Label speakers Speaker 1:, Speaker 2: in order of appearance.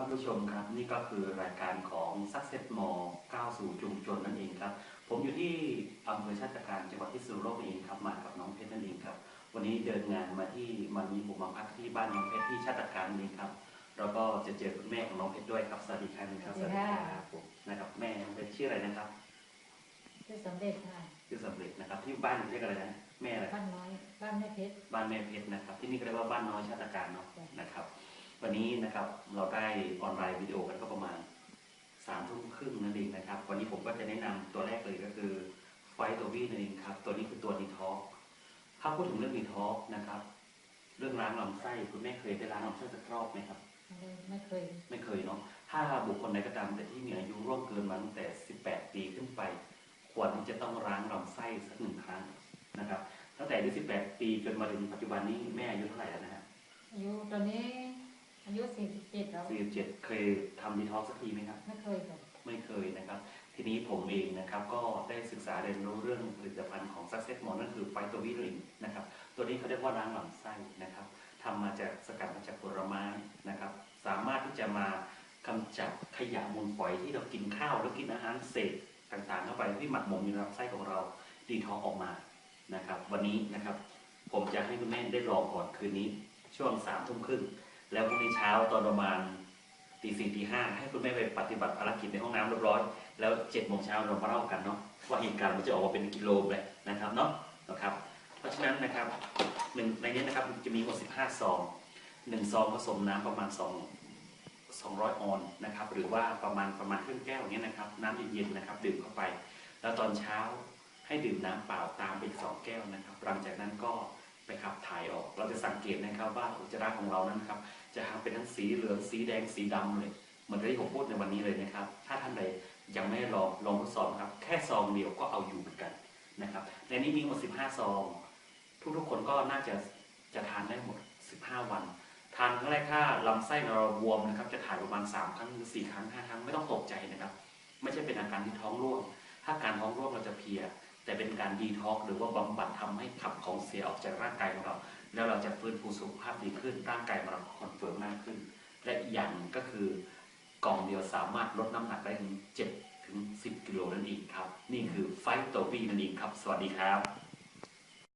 Speaker 1: ท่านผู้ชมครับนี่ก็คือรายการของ Success m o ก้าวสู่ชุมชนนั่นเองครับ ผมอยู่ที่อำเภอชาติการจังหวัดพิษณุโลกเองครับมากับน้องเพชรนั่นเองครับ วันนี้เดินงานมาที่มันมีผมมาพักที่บ้านน้องเพชรที่ชาติการนี่ครับแล้วก็จะเจอคุณแม่ของน้องเพชรด้วยครับสวัสดีครับครับ
Speaker 2: สวัสดีค่ะ
Speaker 1: ผมนะครับแม่เป็นชื่ออะไรนะครับ
Speaker 2: ชื่อสำเร็จค่ะ
Speaker 1: ชื่อสำเร็จนะครับที่บ้านเรียกอะไรนะแม่อะไร
Speaker 2: บ้านน้อยบ้านแม่เพชร
Speaker 1: บ้านแม่เพชรนะครับที่นี่ก็เรียกว่าบ้านน้อยชาติการเนาะ
Speaker 2: จ้ะ
Speaker 1: นะครับ วันนี้นะครับเราได้ออนไลน์วิดีโอกันก็ประมาณสามทุ่มครึ่งนั่นเองนะครับ วันนี้ผมก็จะแนะนำตัวแรกเลยก็คือไฟตัววีนั่นเองครับ ตัวนี้คือตัวดีท็อกถ้าพูดถึงเรื่องดีท็อกนะครับ เรื่องล้างลำไส้คุณแม่เคยไปล้างลำไส้สักรอบไหมครับ
Speaker 2: ไม่เคย
Speaker 1: ไม่เคยเนาะถ้าบุคคลใดก็ตามแต่ที่มีอายุร่วมเกินมาตั้งแต่ 18 ปีขึ้นไป ควรที่จะต้องล้างลำไส้สักหนึ่งครั้งนะครับตั้งแต่อายุ18 ปีจนมาถึงปัจจุบันนี้แม่อายุเท่าไหร่แล้วนะฮะ
Speaker 2: อายุตอนนี้ อายุสี่สิบเจ็ดแล้ว
Speaker 1: 47เคยทำดีท็อกสักทีไหมครับ
Speaker 2: ไม่เคยค่ะ
Speaker 1: ไม่เคยนะครับ ทีนี้ผมเองนะครับก็ได้ศึกษาเรียนรู้เรื่องผลิตภัณฑ์ของ Success m o นั่นคือไฟตัววิลินนะครับ ตัวนี้เขาเรียกว่าล้างลำไส้นะครับทำมาจากสกัดมาจากผลไม้นะครับ สามารถที่จะมากำจัดขยะมูลฝอยที่เรากินข้าวแล้วกินอาหารเศษต่างๆเข้าไปที่หมักหมมอยู่ในลำไส้ของเราดีท็อกออกมานะครับ วันนี้นะครับ ผมจะให้คุณแม่ได้ลองก่อนคืนนี้ ช่วงสามทุ่มครึ่ง แล้วพรุ่งนี้เช้าตอนประมาณตีสี่ตีห้าให้คุณแม่ไปปฏิบัติภารกิจในห้องน้ำเรียบร้อย แล้วเจ็ดโมงเช้าเรามาเล่ากันเนาะว่าเหตุการณ์มันจะออกมาเป็นกิโลเลยนะครับเนาะนะครับ เพราะฉะนั้นนะครับหนึ่งในนี้นะครับจะมีหมด15ซองหนึ่งซองผสมน้ำประมาณ2 200องร้อยออนนะครับ หรือว่าประมาณประมาณครึ่งแก้วเนี้ยนะครับ น้ำเย็นๆนะครับ ดื่มเข้าไป แล้วตอนเช้าให้ดื่มน้ำเปล่าตามไปสองแก้วนะครับ หลังจากนั้นก็ ไปขับถ่ายออก เราจะสังเกตนะครับว่าอุจจาระของเรานั้นครับจะเป็นทั้งสีเหลืองสีแดงสีดำเลยเหมือนที่ผมพูดในวันนี้เลยนะครับ ถ้าท่านใดยังไม่ลองลองทดสอบครับแค่ซองเดียวก็เอาอยู่เหมือนกันนะครับในนี้มีหมด 15 ซอง ทุกๆคนก็น่าจะจะทานได้หมด 15 วันทานครั้งแรกถ้าลำไส้เราบวมนะครับ จะถ่ายประมาณ 3 ครั้งหรือ4ครั้ง 5 ครั้งไม่ต้องตกใจนะครับ ไม่ใช่เป็นอาการที่ท้องร่วง ถ้าการท้องร่วงเราจะเพีย แต่เป็นการดีท็อกหรือว่าบำบัดทำให้ขับของเสียออกจากร่างกายของเรา แล้วเราจะฟื้นฟูสุขภาพดีขึ้นร่างกายของเราคอนเฟิร์มมากขึ้น และอีกอย่างก็คือกล่องเดียวสามารถลดน้ำหนักได้ถึง7ถึง10 กิโลนั่นเองครับ นี่คือไฟโตบีนั่นเองครับ สวัสดีครับ